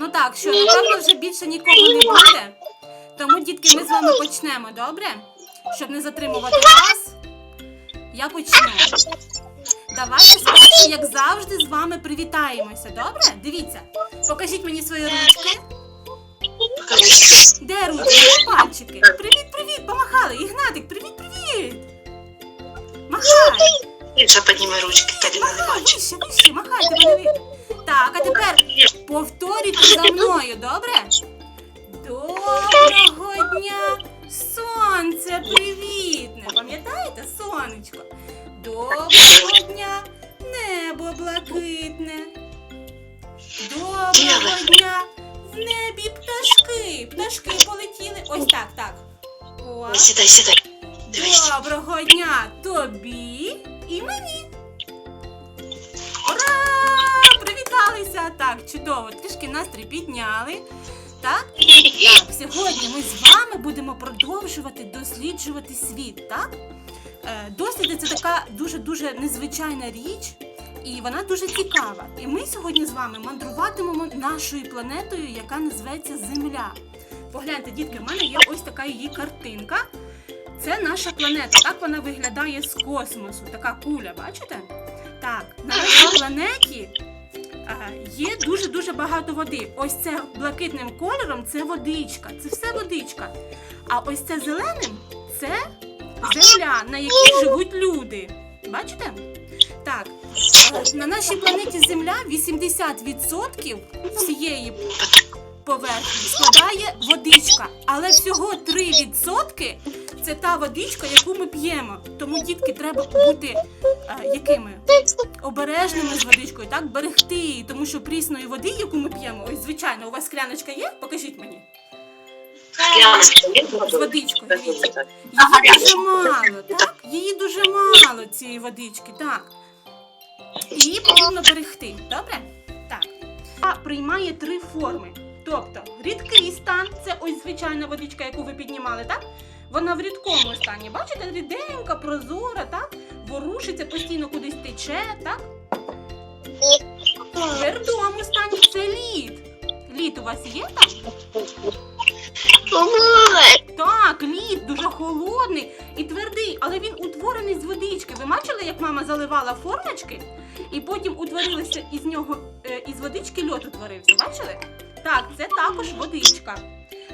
Ну так, що напевно вже більше нікого не буде. Тому, дітки, ми з вами почнемо, добре? Щоб не затримувати вас. Я почну. Давайте спершу, як завжди, з вами привітаємося, добре? Дивіться, покажіть мені свої ручки. Де ручки? Де пальчики? Привіт, привіт, помахали. Ігнатик, привіт, привіт. Махай, Більше підніми ручки, тоді не махай, бачу. вище, вище, махайте, видно. Так, а тепер повторюйте за мною, добре? Доброго дня, сонце привітне. Пам'ятаєте, сонечко? Доброго дня, небо блакитне. Доброго дня, в небі пташки. Пташки полетіли. Ось так, так. О. Сідай, сідай. Доброго дня тобі і мені. Привіталися! Так, чудово, трішки настрій підняли. Так? Так, сьогодні ми з вами будемо продовжувати досліджувати світ, так? Е, досліди це така дуже-дуже незвичайна річ, і вона дуже цікава. І ми сьогодні з вами мандруватимемо нашою планетою, яка називається Земля. Погляньте, дітки, в мене є ось така її картинка. Це наша планета. Так вона виглядає з космосу. Така куля, бачите? Так, на нашій планеті є дуже-дуже багато води. Ось це блакитним кольором це водичка. Це все водичка. А ось це зеленим це земля, на якій живуть люди. Бачите? Так, е, на нашій планеті Земля 80% всієї поверхні складає водичка, але всього 3% це та водичка, яку ми п'ємо. Тому дітки треба бути е, якими обережними з водичкою, так берегти її, тому що прісної води, яку ми п'ємо, ось звичайно, у вас скляночка є? Покажіть мені. З водичкою. Її дуже мало, так? Її дуже мало цієї водички, так. Її потрібно берегти, добре? Так. А приймає три форми. Тобто рідкий стан це ось звичайна водичка, яку ви піднімали, так? Вона в рідкому стані. Бачите, ріденька, прозора, так? Ворушиться, постійно кудись тече, так? В твердому стані це лід. Лід у вас є там? Так, лід дуже холодний і твердий, але він утворений з водички. Ви бачили, як мама заливала формочки, і потім утворилося із нього е, із водички льод утворився. Бачили? Так, це також водичка.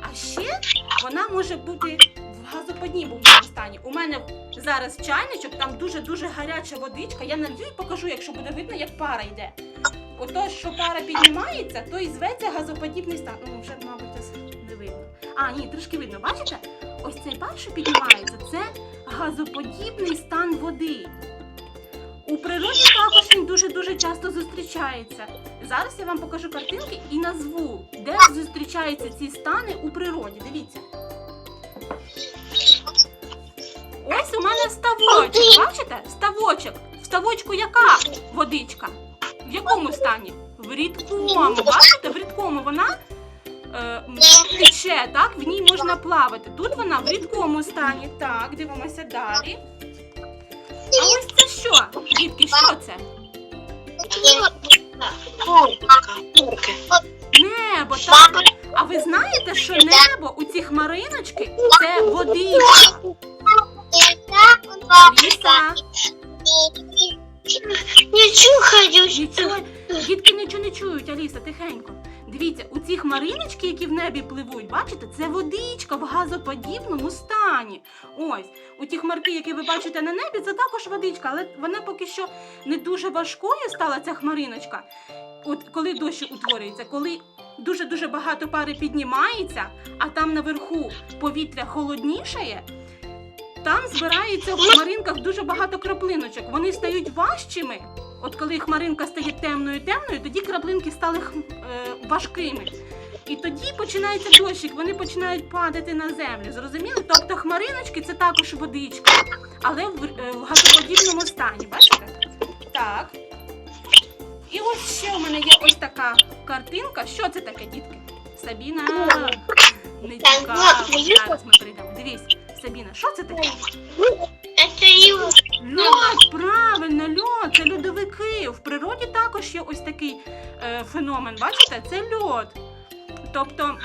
А ще вона може бути в газоподібному стані. У мене зараз чайничок, там дуже-дуже гаряча водичка. Я налью і покажу, якщо буде видно, як пара йде. Ото, що пара піднімається, то і зветься газоподібний стан. Ну, вже, мабуть, це не видно. А, ні, трішки видно, бачите? Ось цей пар, що піднімається, це газоподібний стан води. У природі також він дуже-дуже часто зустрічається. Зараз я вам покажу картинки і назву, де зустрічаються ці стани у природі. Дивіться. Ось у мене ставочок. Бачите? Ставочок. В ставочку яка водичка? В якому стані? В рідкому. Бачите, в рідкому вона е, тече, так? В ній можна плавати. Тут вона в рідкому стані. Так, дивимося далі. А ось це що? Дітки, що це? Небо, так. А ви знаєте, що небо у ці хмариночки це водичка. Ліса. Нічого, дітки нічого не чують, Аліса, тихенько. Дивіться, у ці хмариночки, які в небі пливуть, бачите, це водичка в газоподібному стані. Ось, у ті хмарки, які ви бачите на небі, це також водичка, але вона поки що не дуже важкою стала ця хмариночка. От коли дощ утворюється, коли дуже-дуже багато пари піднімається, а там наверху повітря холоднішає, там збирається в хмаринках дуже багато краплиночок. Вони стають важчими. От коли хмаринка стає темною темною, тоді краплинки стали е, важкими. І тоді починається дощик, вони починають падати на землю. Зрозуміли? Тобто хмариночки це також водичка, але в, е, в газоподібному стані. Бачите? Так. І ось ще у мене є ось така картинка. Що це таке, дітки? Сабіна. Не цікаво. Зараз ми прийдемо. Дивись, Сабіна, що це таке? Також є ось такий е, феномен. Бачите, це льод. Тобто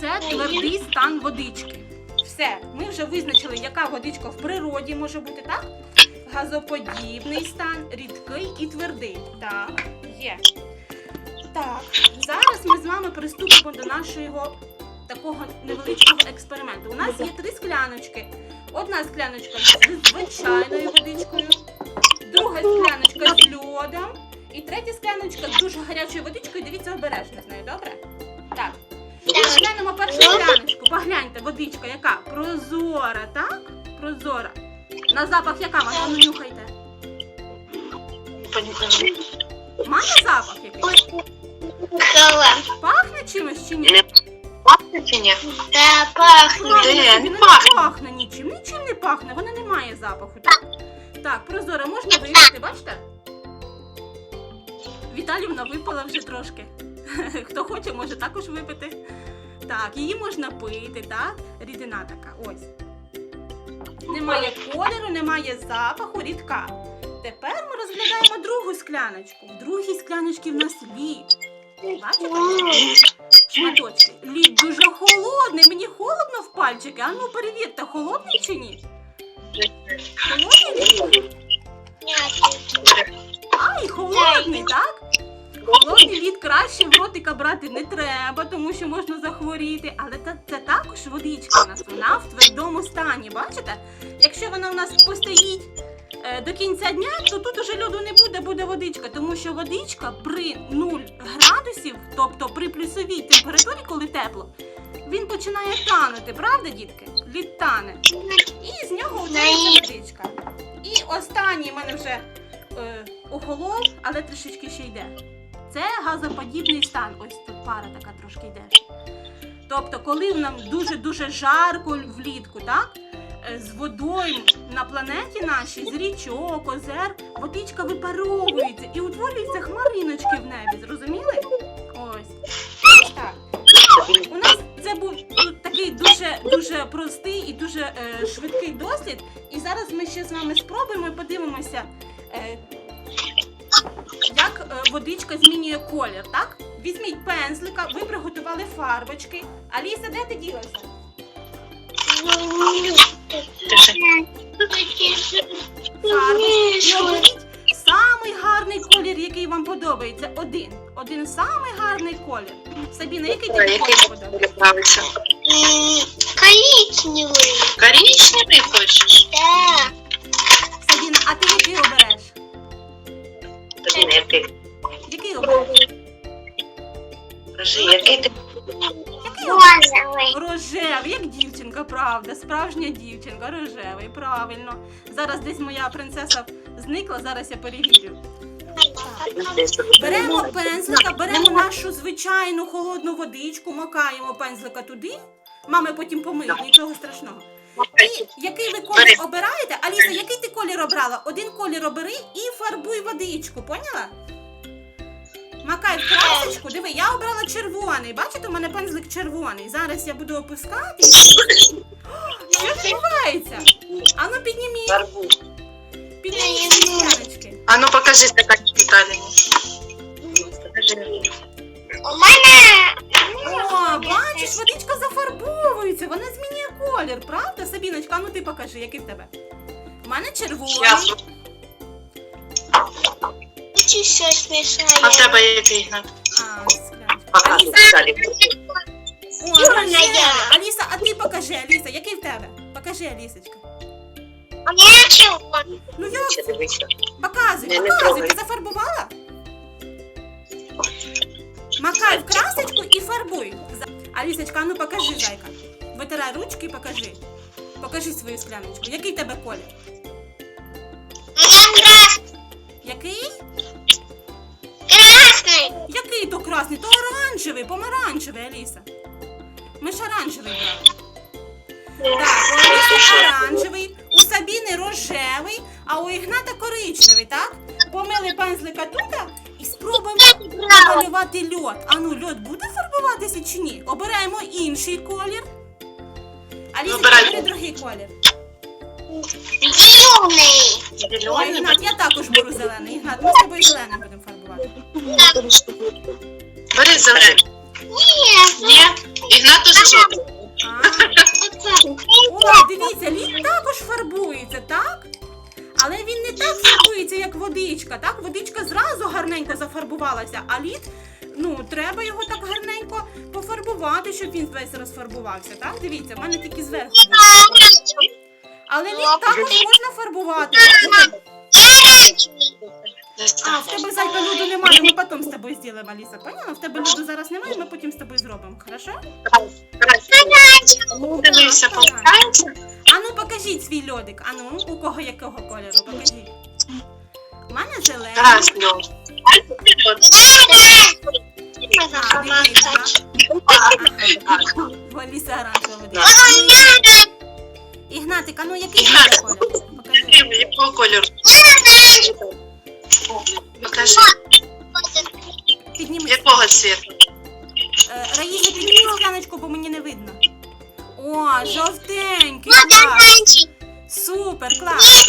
це твердий стан водички. Все, ми вже визначили, яка водичка в природі може бути, так? Газоподібний стан, рідкий і твердий. Так, є. Так, зараз ми з вами приступимо до нашого такого невеличкого експерименту. У нас є три скляночки. Одна скляночка з звичайною водичкою, друга скляночка з льодом, і третя скляночка з дуже гарячою водичкою. Дивіться обережно з нею, добре? Так. Глянемо першу скляночку. Погляньте, водичка яка? Прозора, так? Прозора. На запах яка вона? Ну, нюхайте. Має запах якийсь? Пахне чимось чи ні? Пахне чи ні? Та пахне. Не пахне. пахне нічим. Нічим не пахне, вона не має запаху, так? Так, прозора, можна випити, бачите? Віталівна випила вже трошки. Хто хоче, може також випити. Так, її можна пити, так? Рідина така, ось. Немає кольору, немає запаху, рідка. Тепер ми розглядаємо другу скляночку. В другій скляночці в нас лід. Бачите? Шматочки. Лід дуже холодний, мені холодно в пальчики. А ну перевірте, холодний чи ні? Холодний треба, тому що можна захворіти. Але та- це також водичка у нас. Вона в твердому стані. Бачите? Якщо вона у нас постоїть е, до кінця дня, то тут уже льоду не буде, буде водичка, тому що водичка при 0 градусів, тобто при плюсовій температурі, коли тепло, він починає танути, правда, дітки? Лід тане. І з нього утворюється водичка. І останній в мене вже е, охолов, але трішечки ще йде. Це газоподібний стан. Ось тут пара така трошки йде. Тобто, коли нам дуже-дуже жарко влітку, так? е, З водою на планеті нашій, з річок, озер, водичка випаровується і утворюються хмариночки в небі. Зрозуміли? Ось. Так. У нас це був такий дуже дуже простий і дуже е, швидкий дослід. І зараз ми ще з вами спробуємо і подивимося, змінює колір. Так? Візьміть пензлика, ви приготували фарбочки. Аліса, де ти ділася? Фарбочки. Самий гарний колір, який вам подобається. Один. Один самий гарний колір. Сабіна, який тобі колір подобається? Коричневый. Коричневий хочеш? Да. Кажи, який ти? Який. Рожевий, як дівчинка, правда, справжня дівчинка, рожевий, правильно. Зараз десь моя принцеса зникла, зараз я перевірю. Беремо пензлика, беремо нашу звичайну холодну водичку, макаємо пензлика туди. Мами потім помиють, нічого страшного. І який ви колір обираєте? Аліса, який ти колір обрала? Один колір обери і фарбуй водичку, поняла? Макай в красочку. Диви, я обрала червоний. Бачите, у мене пензлик червоний. Зараз я буду опускати. О, Що відбувається? Ану підніміть, Фарбуй. підніміть. А ну покажи стаканчик. Покажи мені. У мене О, бачиш, водичка зафарбовується, вона змінює колір, правда, Сабіночка? А ну ти покажи, який в тебе. У мене червоний. Щас. очень все. А в тебе який Ігнат? А, Аліса, Віталій. о, Чорна рожева. я. Аліса, а ти покажи, Аліса, який в тебе? Покажи, Алісочка. У меня червоный. Ну як? Ще дивися. Показуй, Не, не показуй. трогай. Ти зафарбувала? Макай в красочку і фарбуй. За- Алісочка, а ну покажи, зайка. Витирай ручки і покажи. Покажи свою скляночку. Який в тебе колір? У. Який? Який то красний? То оранжевий, помаранчевий, Аліса. Ми ж оранжевий брали. Так, у Аліси оранжевий, у Сабіни рожевий, а у Ігната коричневий, так? Помили пензлика тут і спробуємо намалювати льод. А ну, льод буде фарбуватися чи ні? Обираємо інший колір. Аліса, Обирай. бери другий колір. Зеленый. Ой, Зелений? Ігнат, я також беру зелений. Ігнат, ми з тобою зеленим будемо фарбувати. Бери зелений. Ні. Ні. Ігнат дуже жовтий. О, дивіться, лід також фарбується, так? Але він не так фарбується, як водичка. Так, водичка зразу гарненько зафарбувалася, а лід, ну, треба його так гарненько пофарбувати, щоб він весь розфарбувався. Так, дивіться, в мене тільки зверху. Але лід також можна фарбувати. А, в тебе зайка льоду немає, ми потім з тобою зробимо, Аліса. Поняла? В тебе льоду зараз немає, ми потім з тобою зробимо. Хорошо? Ну, дивися, повертається. А ну покажіть свій льодик. А ну, у кого якого кольору? Покажіть. У мене зелений. Дивіться. Ігнатик, а ну який в тебе колір? Покажи. Якого кольору? Якого? Е, Раїса, підніми скляночку, бо мені не видно. О, жовтенький, клас. Супер, клас.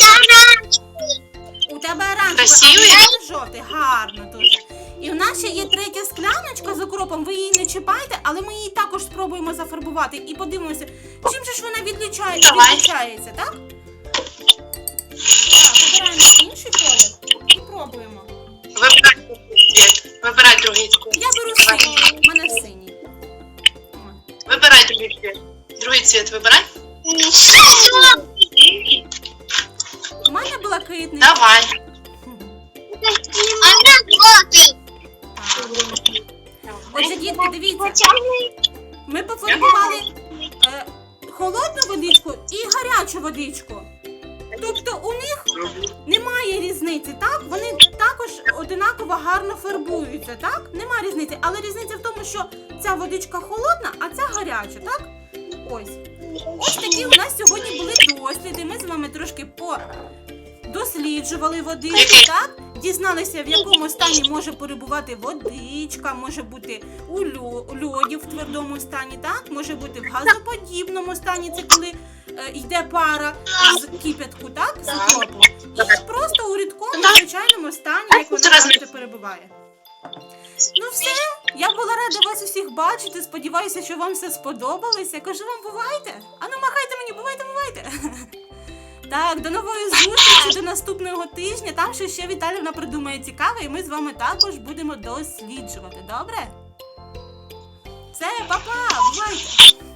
У тебе оранжевий, а у мене жовтий. Гарно дуже. І в нас ще є третя скляночка з окропом. Ви її не чіпайте, але ми її також спробуємо зафарбувати і подивимося, чим же ж вона відлічає, Давай. відлічається, так? Так, обираємо інший колір і пробуємо. Вибирай цвіт. Вибирай другий цвіт. Я беру синій, у мене синій. Вибирай другий цвіт. Другий цвіт вибирай. У мене блакитний. Давай. Отже, дітки, дивіться, ми пофарбували е, холодну водичку і гарячу водичку. Тобто у них немає різниці, так? Вони також одинаково гарно фарбуються, так? Нема різниці. Але різниця в тому, що ця водичка холодна, а ця гаряча, так? Ось. Ось такі у нас сьогодні були досліди. Ми з вами трошки досліджували водичку, так? Дізналися, в якому стані може перебувати водичка, може бути у льоді в твердому стані, так? Може бути в газоподібному стані, це коли е, йде пара з кипятку, так? З окропу. І просто у рідкому, звичайному стані, як вона бачите, перебуває. Ну все, я була рада вас усіх бачити. Сподіваюся, що вам все сподобалося. Кажу вам, бувайте. А ну махайте мені, бувайте, бувайте. Так, до нової зустрічі, до наступного тижня. Там ще ще Віталівна придумає цікаве, і ми з вами також будемо досліджувати. Добре? Все, па-па, бувайте!